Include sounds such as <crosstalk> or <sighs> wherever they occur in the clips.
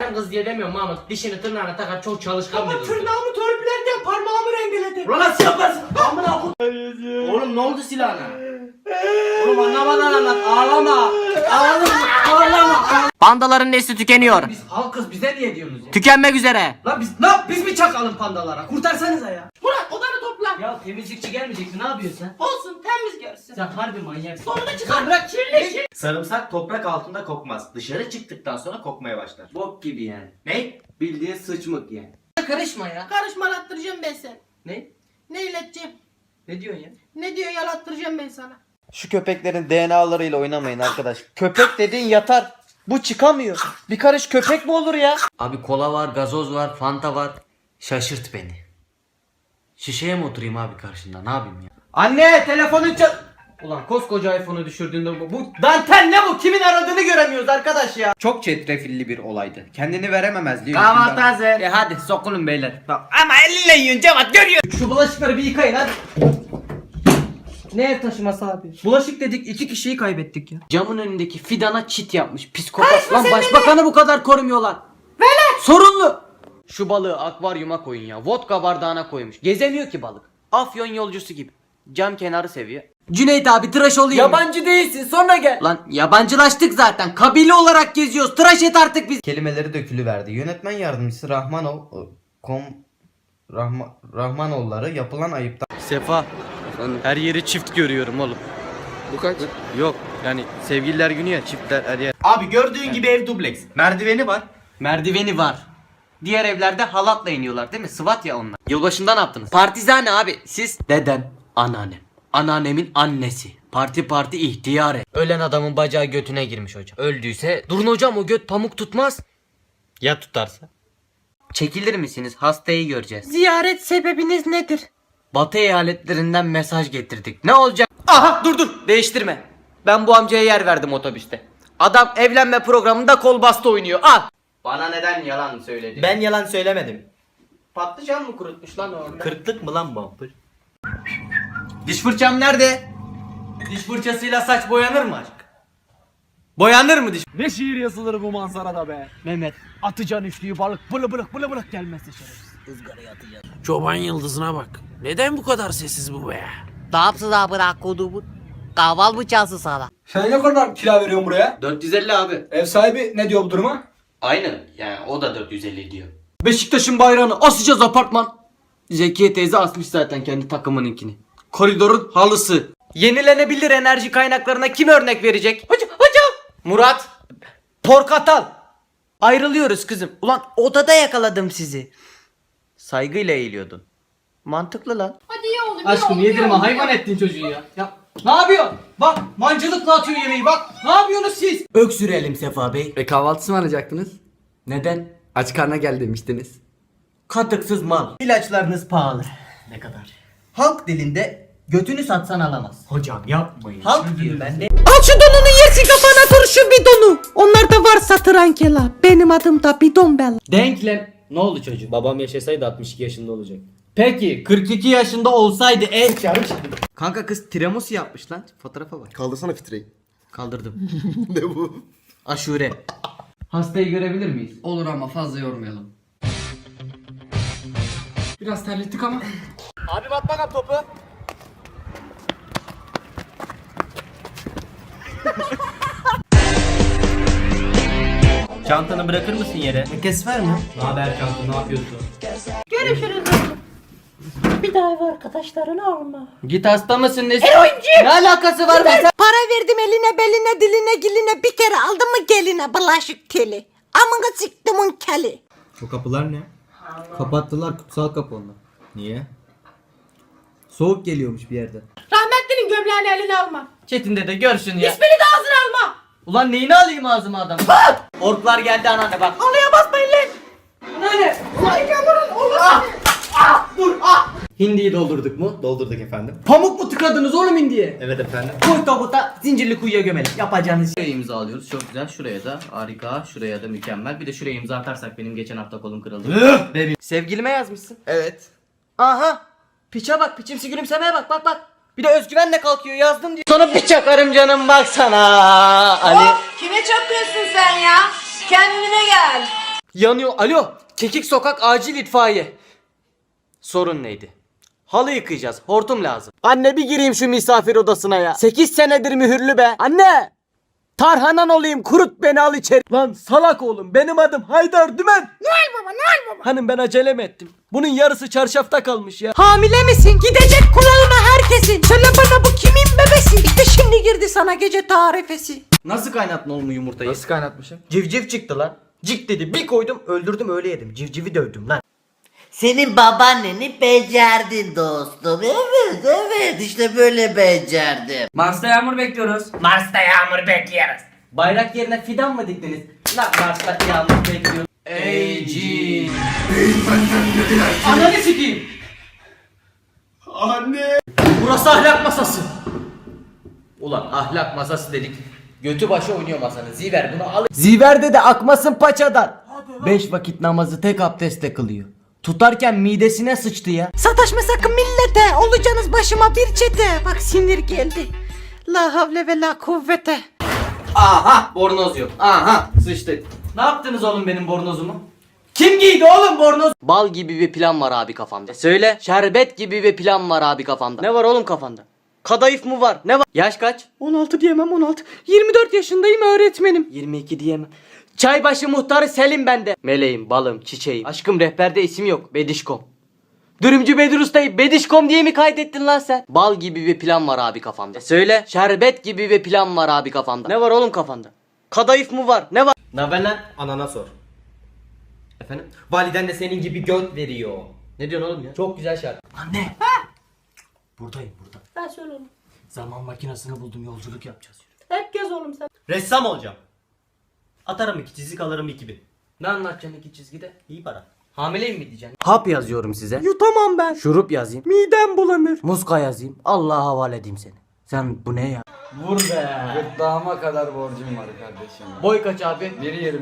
Kız diye demiyorum Mahmut. Dişini tırnağına takar çok çalışkan bir Ama kızdır. tırnağımı törpülerken parmağımı rendeledi. Ulan nasıl yaparsın? Amına koyayım. Oğlum ne oldu silahına? Oğlum anlamadan anlat. Ağlama. Ağlama. Ağlama. Pandaların nesli tükeniyor. Biz halkız bize niye diyorsunuz ya? Tükenmek üzere. Lan biz ne yap biz mi çakalım pandalara? Kurtarsanıza ya. Murat odanı topla. Ya temizlikçi gelmeyecek mi? Ne yapıyorsun sen? Olsun temiz görsün. Sen harbi manyaksın. Sonunu çıkar. Bırak kirli kirli. Sarımsak toprak altında kokmaz. Dışarı çıktıktan sonra kokmaya başlar. Bok gibi yani. Ne? Bildiğin sıçmık yani. Karışma ya. Karışmalattıracağım ben seni. Ne? Ne ileteceğim? Ne diyorsun ya? Ne diyor yalattıracağım ben sana. Şu köpeklerin DNA'larıyla oynamayın arkadaş. Köpek dediğin yatar. Bu çıkamıyor. Bir karış köpek mi olur ya? Abi kola var, gazoz var, fanta var. Şaşırt beni. Şişeye mi oturayım abi karşında? Ne yapayım ya? Anne telefonun çal... Ulan koskoca iPhone'u düşürdüğünde bu, bu dantel ne bu? Kimin aradığını göremiyoruz arkadaş ya. Çok çetrefilli bir olaydı. Kendini verememezliği. Kahvaltı hazır. E hadi sokulun beyler. Bak ama elle yiyin Cevat görüyor. Şu bulaşıkları bir yıkayın hadi. Ne ev taşıması abi? Bulaşık dedik iki kişiyi kaybettik ya. Camın önündeki fidana çit yapmış. Psikopat. Lan başbakanı bu kadar korumuyorlar. Velet. Sorunlu. Şu balığı akvaryuma koyun ya. Vodka bardağına koymuş. Gezemiyor ki balık. Afyon yolcusu gibi. Cam kenarı seviyor. Cüneyt abi tıraş olayım. Yabancı değilsin sonra gel. Lan yabancılaştık zaten. Kabile olarak geziyoruz. Tıraş et artık biz. Kelimeleri dökülüverdi. Yönetmen yardımcısı Rahmanov kom Rahma, Rahmanoğulları yapılan ayıptan Sefa. Her yeri çift görüyorum oğlum. Bu kaç? Yok yani sevgililer günü ya çiftler her yer. Abi gördüğün gibi ev dubleks. Merdiveni var. Merdiveni var. Diğer evlerde halatla iniyorlar değil mi? Sıvat ya onlar. Yılbaşında ne yaptınız? Partizane abi. Siz? Dedem. Anneannem. Anneannemin annesi. Parti parti ihtiyare. Ölen adamın bacağı götüne girmiş hocam. Öldüyse durun hocam o göt pamuk tutmaz. Ya tutarsa? Çekilir misiniz? Hastayı göreceğiz. Ziyaret sebebiniz nedir? Batı eyaletlerinden mesaj getirdik. Ne olacak? Aha dur dur değiştirme. Ben bu amcaya yer verdim otobüste. Adam evlenme programında kol bastı oynuyor. Al. Bana neden yalan söyledi? Ben yalan söylemedim. patlıcan mı kurutmuş lan orada? Kırklık mı lan bumper? Diş fırçam nerede? Diş fırçasıyla saç boyanır mı aşk? Boyanır mı diş? Ne şiir yazılır bu manzarada be. Mehmet. Atacan üçlüyü balık bılı bılık bılı bılık gelmezse şerefsiz. Çoban yıldızına bak. Neden bu kadar sessiz bu be? Ne yapsın abi kodumun? Kahval mı çalsın sana? Sen ne kadar kira veriyorsun buraya? 450 abi. Ev sahibi ne diyor bu duruma? Aynı. Yani o da 450 diyor. Beşiktaş'ın bayrağını asacağız apartman. Zekiye teyze asmış zaten kendi takımınınkini. Koridorun halısı. Yenilenebilir enerji kaynaklarına kim örnek verecek? Hocam, hocam. Murat. Porkatal. Ayrılıyoruz kızım. Ulan odada yakaladım sizi. Saygıyla eğiliyordun. Mantıklı lan. Hadi ye oğlum. Aşkım yedirme hayvan ettin çocuğu ya. ya. Ne yapıyorsun? Bak mancılıkla atıyor yemeği bak. Ne yapıyorsunuz siz? Öksürelim Sefa Bey. Ve kahvaltısı mı alacaktınız? Neden? Aç karna gel demiştiniz. Katıksız mal. İlaçlarınız pahalı. Ne kadar? Halk dilinde götünü satsan alamaz. Hocam yapmayın. Halk diyor ben de. Al şu donunu yersin kafana tur şu bidonu. Onlarda var satır ankela. Benim adım da bidon bella. Denklem. Ne oldu çocuk? Babam yaşasaydı 62 yaşında olacak. Peki 42 yaşında olsaydı en Kanka kız tiramisu yapmış lan. Fotoğrafa bak. Kaldırsana fitreyi. Kaldırdım. <laughs> ne bu? Aşure. Hastayı görebilir miyiz? Olur ama fazla yormayalım. Biraz terlettik ama. Çantanı bırakır mısın yere? Kes ver mi? Ne haber kanka ne yapıyorsun? Görüşürüz. Bir daha ev arkadaşlarını alma. Git hasta mısın nesin? Ne alakası var mesela? Para verdim eline beline diline giline bir kere aldım mı geline bulaşık teli. Amına siktimin keli. O kapılar ne? Kapattılar kutsal kapı onlar. Niye? Soğuk geliyormuş bir yerde. Gömleğini eline alma. Çetin de görsün ya. İsmini de ağzına alma. Ulan neyini alayım ağzıma adam? Orklar geldi anneanne bak. Alıya basmayın lan. Anneanne. Ulan yavrum olur. Hindiyi doldurduk mu? Doldurduk efendim. Pamuk mu tıkadınız oğlum hindiye? Evet efendim. Koy tabuta zincirli kuyuya gömelim. Yapacağınız Şuraya imza alıyoruz. Çok güzel. Şuraya da harika. Şuraya da mükemmel. Bir de şuraya imza atarsak benim geçen hafta kolum kırıldı. Sevgilime yazmışsın. Evet. Aha. Piça bak. Piçimsi gülümsemeye bak. Bak bak. Bir de özgüvenle kalkıyor yazdım diyor. Sonra bir çakarım canım baksana. Ali. Kime çapıyorsun sen ya? Kendine gel. Yanıyor. Alo. Kekik sokak acil itfaiye. Sorun neydi? Halı yıkayacağız. Hortum lazım. Anne bir gireyim şu misafir odasına ya. 8 senedir mühürlü be. Anne! Tarhanan olayım kurut beni al içeri. Lan salak oğlum benim adım Haydar Dümen. Noel baba Noel baba. Hanım ben acele mi ettim? Bunun yarısı çarşafta kalmış ya. Hamile misin? Gidecek kulağına herkesin. Söyle bana bu kimin bebesi? İşte şimdi girdi sana gece tarifesi. Nasıl kaynattın oğlum yumurtayı? Nasıl kaynatmışım? Civciv çıktı lan. Cik dedi bir koydum öldürdüm öyle yedim. Civcivi dövdüm lan. Senin babaanneni becerdin dostum. Evet evet işte böyle becerdim. Mars'ta yağmur bekliyoruz. Mars'ta yağmur bekliyoruz. Bayrak yerine fidan mı diktiniz? Lan Mars'ta yağmur bekliyor. Ey cin. Ananı sikeyim. Anne. Burası ahlak masası. Ulan ahlak masası dedik. Götü başı oynuyor masanın. Ziver bunu al. Ziver'de de akmasın paçadan. Beş vakit namazı tek abdestle kılıyor. Tutarken midesine sıçtı ya. Sataşma sakın millete. Olacaksınız başıma bir çete. Bak sinir geldi. La havle ve la kuvvete. Aha bornoz yok. Aha sıçtık. Ne yaptınız oğlum benim bornozumu? Kim giydi oğlum bornoz? Bal gibi bir plan var abi kafamda. Söyle. Şerbet gibi bir plan var abi kafamda. Ne var oğlum kafanda? Kadayıf mı var? Ne var? Yaş kaç? 16 diyemem 16. 24 yaşındayım öğretmenim. 22 diyemem. Çaybaşı muhtarı Selim bende. Meleğim, balım, çiçeğim. Aşkım rehberde isim yok. Bedişkom. Dürümcü Bedir Usta'yı Bedişkom diye mi kaydettin lan sen? Bal gibi bir plan var abi kafamda. Söyle. Şerbet gibi bir plan var abi kafamda. Ne var oğlum kafanda? Kadayıf mı var? Ne var? Ne haber lan? Anana sor. Efendim? Validen de senin gibi göt veriyor. Ne diyorsun oğlum ya? Çok güzel şarkı. Buradayım burada. Ben söyle oğlum. Zaman makinesini buldum yolculuk yapacağız. Hep gez oğlum sen. Ressam olacağım. Atarım iki çizik alırım iki bin. Ne anlatacaksın iki çizgide? İyi para. Hamileyim mi diyeceksin? Hap yazıyorum size. Yutamam ben. Şurup yazayım. Midem bulanır. Muska yazayım. Allah'a havale edeyim seni. Sen bu ne ya? Vur be. Gırtlağıma kadar borcum var kardeşim. Boy kaç abi? 1.20.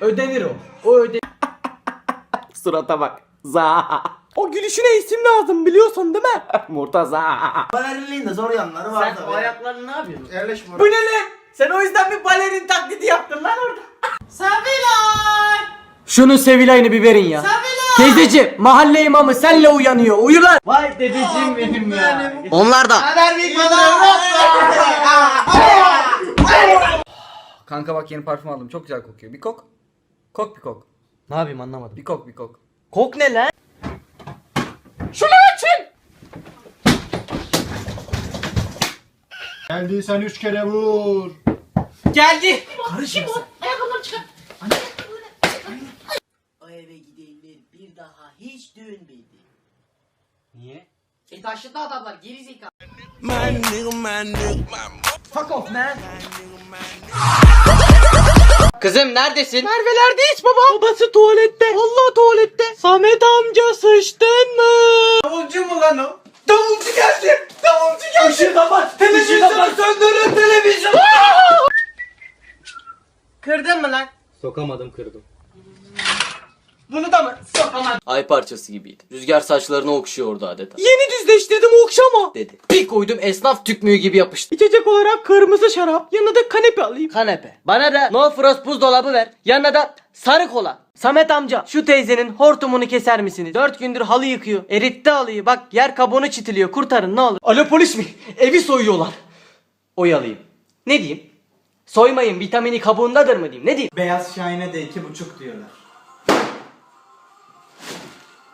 Ödenir o. O ödenir. Surata bak. Za. O gülüşüne isim lazım biliyorsun değil mi? <laughs> Murtaza. Baleriliğin de zor yanları var Sen o ayaklarını ne yapıyorsun? Yerleş Bu ne lan? Sen o yüzden bir balerin taklidi yaptın lan orada. <laughs> Sevilay. Şunun Sevilay'ını bir verin ya. Teyzeciğim mahalle imamı senle uyanıyor. Uyu lan. Vay dedeciğim benim ya. Onlar da. Kanka bak yeni parfüm aldım. Çok güzel kokuyor. Bir kok. Kok bir kok. Ne yapayım anlamadım. Bir kok bir kok. Kok ne lan? Geldiysen üç kere vur. Geldi. O eve gidenler bir daha hiç dönmedi. Niye? E taşıdı adamlar geri zekalı. Kızım neredesin? Merve'lerde hiç baba. Babası tuvalette. Allah tuvalette. Samet amca sıçtın mı? Davulcu mu lan o? Davulcu geldi. Davulcu geldi. Işığı kapat. Televizyonu söndürün televizyonu. Kırdın mı lan? Sokamadım kırdım. Bunu da mı? Sokamadın. Ay parçası gibiydi. Rüzgar saçlarını okşuyordu adeta. Yeni düzleştirdim okşama. Dedi. Bir koydum esnaf tükmüğü gibi yapıştı. İçecek olarak kırmızı şarap. Yanına da kanepe alayım. Kanepe. Bana da no frost buzdolabı ver. Yanına da sarı kola. Samet amca şu teyzenin hortumunu keser misiniz? Dört gündür halı yıkıyor. Eritti halıyı. Bak yer kabuğunu çitiliyor. Kurtarın ne olur. Alo polis mi? Evi soyuyorlar. Oyalayayım. Ne diyeyim? Soymayın vitamini kabuğundadır mı diyeyim? Ne diyeyim? Beyaz Şahin'e de iki buçuk diyorlar.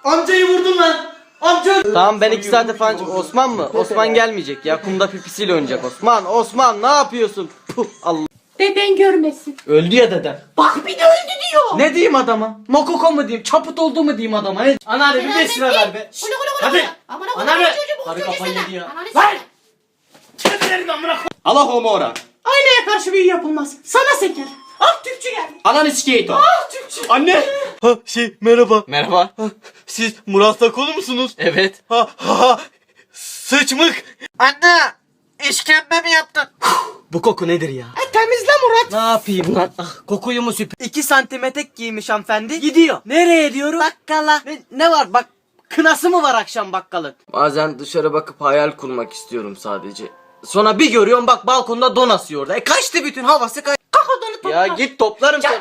Amcayı vurdun lan. Amca. Tamam ben iki saate falan Osman mı? Osman gelmeyecek ya. Kumda pipisiyle oynayacak Osman. Osman ne yapıyorsun? Puh Allah. Deden görmesin. Öldü ya dedem. Bak bir de öldü diyor. Ne diyeyim adama? Mokoko mu diyeyim? Çaput oldu mu diyeyim adama? He? Anneanne bir 5 lira ver be. Hadi. Anneanne. Karı kafayı yedi ya. Lan. Kedilerin amına koy. Allah homo ora. Aynaya karşı büyü yapılmaz. Sana seker. Ah Türkçü geldi. Ananı sikeyim. Ah Türkçü. Anne. Ha şey merhaba. Merhaba. Siz Murat Sakolu musunuz? Evet. Ha ha ha. Sıçmık. Anne. İşkembe mi yaptın? Bu koku nedir ya? E, temizle Murat. Ne yapayım lan? Ah, kokuyu mu süpür? 2 santim etek giymiş hanımefendi. Gidiyor. Nereye diyorum? Bakkala. Ne, ne var bak? Kınası mı var akşam bakkalın? Bazen dışarı bakıp hayal kurmak istiyorum sadece. Sonra bir görüyorum bak balkonda don asıyor orada. E kaçtı bütün havası kaç. Ya git toplarım seni.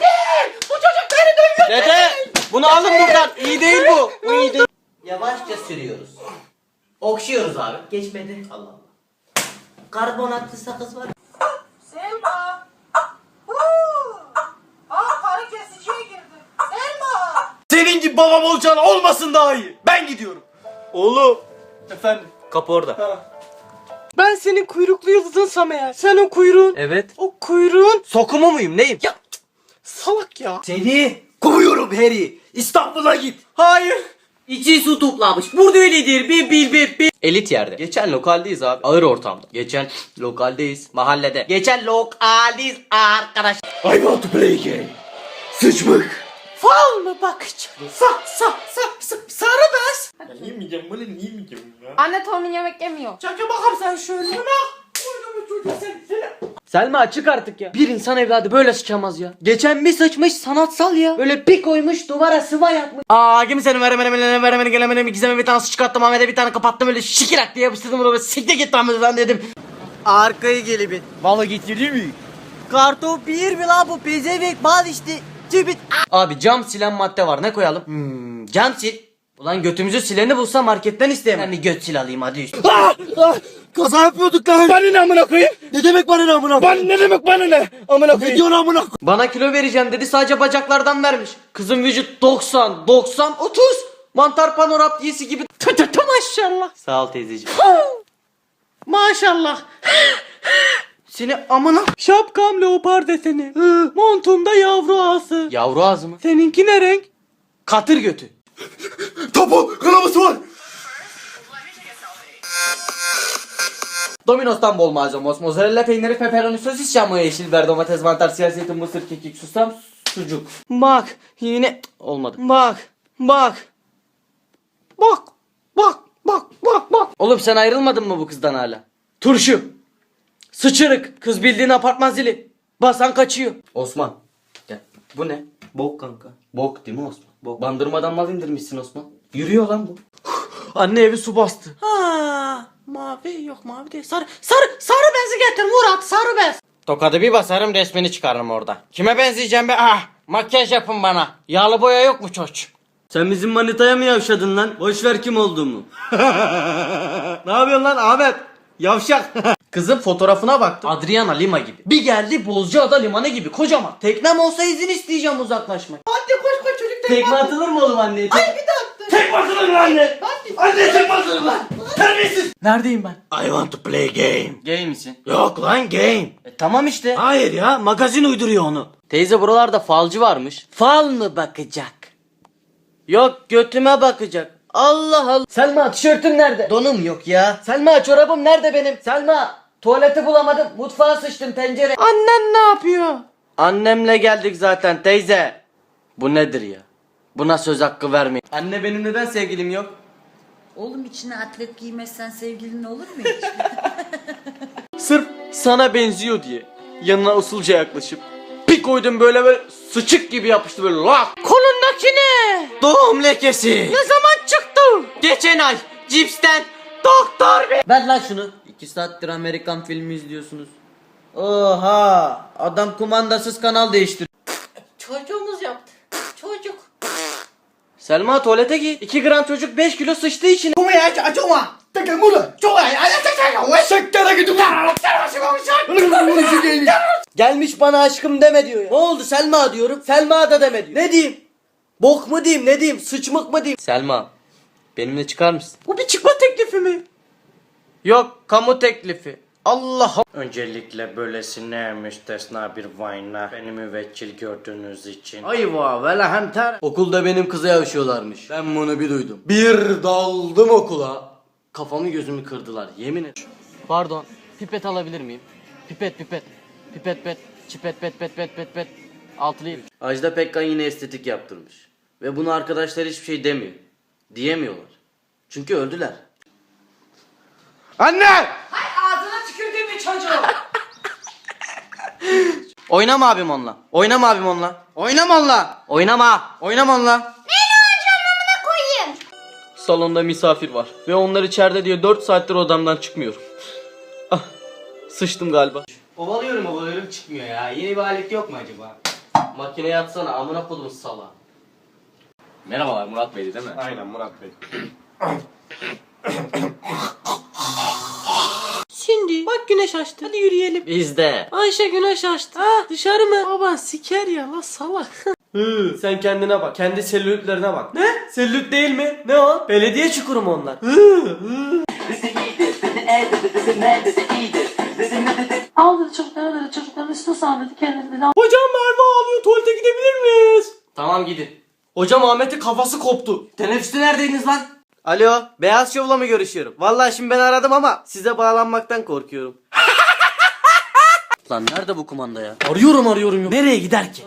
Bu çocuk beni dövüyor. Dede bunu alın buradan. İyi değil bu. Bu iyi değil. Yavaşça sürüyoruz. Okşuyoruz abi. Geçmedi. Allah Allah. Karbonatlı sakız var. Selma. Aa karı kesiciye girdi. Selma. Senin gibi babam olacağın olmasın daha iyi. Ben gidiyorum. Oğlum. Efendim. Kapı orada. Ben senin kuyruklu yıldızınsam eğer. Sen o kuyruğun. Evet. O kuyruğun. Sokumu muyum neyim? Ya salak ya. Seni kovuyorum Harry. İstanbul'a git. Hayır. İçi su toplamış. Burada öyledir. Bir bil bir bil. Elit yerde. Geçen lokaldeyiz abi. Ağır ortamda. Geçen lokaldeyiz. Mahallede. Geçen lokaldeyiz arkadaş. I want to play game. Sıçmık. Fal mı bakacağım? Sa sa sa, sa sarı bez. Anne torunun yemek yemiyor. Çaka bakalım sen şöyle. Selma çık artık ya. Bir insan evladı böyle sıçamaz ya. Geçen bir sıçmış sanatsal ya. Böyle bir koymuş duvara sıva yapmış. Aa kimsenin veremene veremene veremene gelemene gizeme bir tane su çıkarttım Ahmet'e bir tane kapattım öyle şikirak diye yapıştırdım onu böyle sikte git Ahmet ben dedim. Arkayı gelip bir. Vallahi getirdi mi? Kartop bir mi la bu pezevenk bal işte. Cibit. Abi cam silen madde var ne koyalım? Hmm, cam sil. Ulan götümüzü sileni bulsa marketten isteyemem. Ben bir göt sil alayım hadi üstüne. Kaza yapıyorduk lan. Bana ne amına koyayım? Ne demek bana ne amına koyayım? Bana ne demek bana ne? Amına koyayım. Ne diyorsun amına koyayım? Bana kilo vereceğim dedi sadece bacaklardan vermiş. Kızın vücut 90, 90, 30. Mantar panoraptiyesi gibi. Tü tü tü maşallah. Sağ ol teyzeciğim. Maşallah. Seni amına. Şapkam leopar deseni. Hı, montumda yavru ağası. Yavru ağzı mı? Seninki ne renk? Katır götü. Topu kanaması var. Domino's'tan bol malzeme. Mozzarella peyniri, pepperoni, sosis, şamya, yeşil biber, domates, mantar, siyah zeytin, mısır, kekik, susam, sucuk. Bak yine Olmadı. bak bak. Bak bak bak bak bak. Oğlum sen ayrılmadın mı bu kızdan hala? Turşu. Sıçırık. Kız bildiğin apartman zili. Basan kaçıyor. Osman. Gel. Bu ne? Bok kanka. Bok değil mi Osman? Bok. Bandırmadan mal indirmişsin Osman. Yürüyor lan bu. <sighs> Anne evi su bastı. Ha, mavi yok mavi değil sarı sarı sarı bezi getir Murat sarı bez. Tokadı bir basarım resmini çıkarırım orada. Kime benzeyeceğim be? Ah makyaj yapın bana. Yağlı boya yok mu çoç? Sen bizim manitaya mı yavşadın lan? Boş ver kim olduğumu. <laughs> ne yapıyorsun lan Ahmet? Yavşak. <laughs> Kızın fotoğrafına baktım. Adriana Lima gibi. Bir geldi Bozcaada Limanı gibi kocaman. Teknem olsa izin isteyeceğim uzaklaşmak. Hadi koş koş çocuk Tekme atılır mı oğlum anneye? Tek... Neredeyim ben? I want to play game. Gay misin? Yok lan game. E, tamam işte. Hayır ya magazin uyduruyor onu. Teyze buralarda falcı varmış. Fal mı bakacak? Yok götüme bakacak. Allah Allah. Selma tişörtüm nerede? Donum yok ya. Selma çorabım nerede benim? Selma tuvaleti bulamadım. Mutfağa sıçtım tencere. Annen ne yapıyor? Annemle geldik zaten teyze. Bu nedir ya? Buna söz hakkı vermeyin. Anne benim neden sevgilim yok? Oğlum içine atlet giymezsen sevgilin olur mu hiç? <laughs> Sırf sana benziyor diye yanına usulca yaklaşıp bir koydum böyle böyle sıçık gibi yapıştı böyle lak. Kolundaki ne? Doğum lekesi. Ne zaman çıktı? Geçen ay cipsten doktor bey. Ver lan şunu. İki saattir Amerikan filmi izliyorsunuz. Oha adam kumandasız kanal değiştir. Çocuğumuz yaptı. Çocuk. Selma tuvalete git. 2 gram çocuk 5 kilo sıçtı içine. Gelmiş bana aşkım deme diyor ya. Ne oldu Selma diyorum. Selma da deme diyor. Ne diyeyim? Bok mu diyeyim ne diyeyim? Sıçmık mı diyeyim? Selma benimle çıkar mısın? Bu bir çıkma teklifi mi? Yok kamu teklifi. Allah Öncelikle böylesine müstesna bir vayna beni müvekkil gördüğünüz için. Ayva ve lehenter. Okulda benim kıza yavşıyorlarmış. Ben bunu bir duydum. Bir daldım okula. Kafamı gözümü kırdılar yemin et. Pardon pipet alabilir miyim? Pipet pipet. Pipet pet. Çipet pet pet pet pet pet. Altılı Ajda Pekkan yine estetik yaptırmış. Ve bunu arkadaşlar hiçbir şey demiyor. Diyemiyorlar. Çünkü öldüler. Ağzına tükürdüğüm bir çocuğu. <laughs> Oynama abim onunla. Oynama abim onunla. Oynama onunla. Oynama. Oynama onunla. Salonda misafir var. Ve onlar içeride diye 4 saattir odamdan çıkmıyorum. <laughs> Ah, Sıçtım galiba. Ovalıyorum ovalıyorum çıkmıyor ya. Yeni bir alet yok mu acaba? Makineye atsana amına kodum sala. Merhabalar Murat Bey'di değil mi? Aynen Murat Bey. Şimdi bak güneş açtı. Hadi yürüyelim. Bizde. Ayşe güneş açtı. Ha dışarı mı? Baba siker ya la salak. <laughs> Hı, sen kendine bak. Kendi selülitlerine bak. Ne? Selülit değil mi? Ne o? Belediye çukuru mu onlar? Hı, hı. Aldırı çocukları çocukların üstüne sağladı kendini. Hocam Merve ağlıyor. Tuvalete gidebilir miyiz? Tamam gidin. Hocam Ahmet'in kafası koptu. Teneffüste neredeydiniz lan? Alo, Beyaz Şov'la mı görüşüyorum? Vallahi şimdi ben aradım ama size bağlanmaktan korkuyorum. <laughs> Lan nerede bu kumanda ya? Arıyorum arıyorum yok. Nereye gider ki?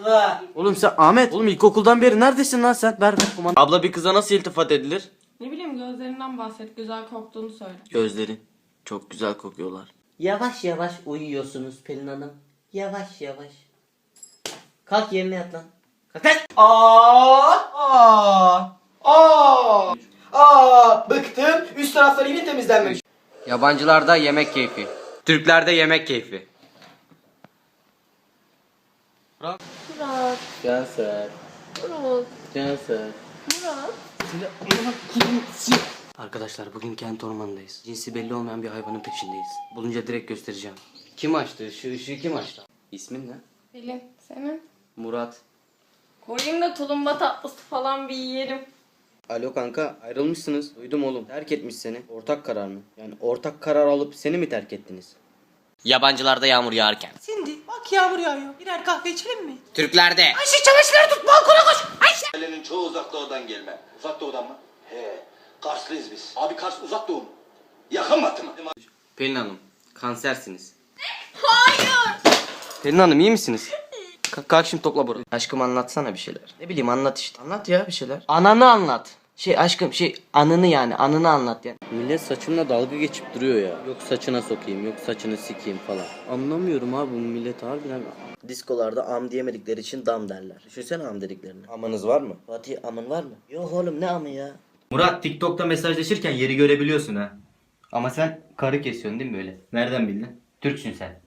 Oğlum sen Ahmet, oğlum ilkokuldan beri neredesin lan sen? Ver ver kumanda. Abla bir kıza nasıl iltifat edilir? Ne bileyim gözlerinden bahset. Güzel koktuğunu söyle. Gözleri çok güzel kokuyorlar. Yavaş yavaş uyuyorsunuz Pelin Hanım. Yavaş yavaş. Kalk yerine yat lan. Lan. Aa, aa, aa, aa, bıktım. Üst tarafları yine temizlenmemiş. Yabancılarda yemek keyfi. Türklerde yemek keyfi. Murat. Cansel. Murat. Cansel. Murat. Arkadaşlar bugün kent ormanındayız. Cinsi belli olmayan bir hayvanın peşindeyiz. Bulunca direkt göstereceğim. Kim açtı? Işığı, ışığı kim açtı? İsmin ne? Pelin senin. Murat. Koyayım da tulumba tatlısı falan bir yiyelim. Alo kanka ayrılmışsınız. Duydum oğlum. Terk etmiş seni. Ortak karar mı? Yani ortak karar alıp seni mi terk ettiniz? Yabancılarda yağmur yağarken. Şimdi bak yağmur yağıyor. Birer kahve içelim mi? Türklerde. Ailenin çoğu uzak doğudan gelme. Uzak doğudan mı? He. Karslıyız biz. Abi Kars uzak doğu mu? Yakın batı mı? Pelin Hanım kansersiniz. Hayır. Pelin Hanım iyi misiniz? Kalk, kalk şimdi topla burayı. Aşkım anlatsana bir şeyler. Ne bileyim anlat işte. Anlat ya bir şeyler. Ananı anlat. Şey aşkım şey anını yani anını anlat yani. Millet saçımla dalga geçip duruyor ya. Yok saçına sokayım yok saçını sikeyim falan. Anlamıyorum abi bu millet harbiden. Diskolarda am diyemedikleri için dam derler. Düşünsene am dediklerini. Amanız var mı? Fatih amın var mı? Yok oğlum ne amı ya? Murat TikTok'ta mesajlaşırken yeri görebiliyorsun ha. Ama sen karı kesiyorsun değil mi böyle? Nereden bildin? Türksün sen.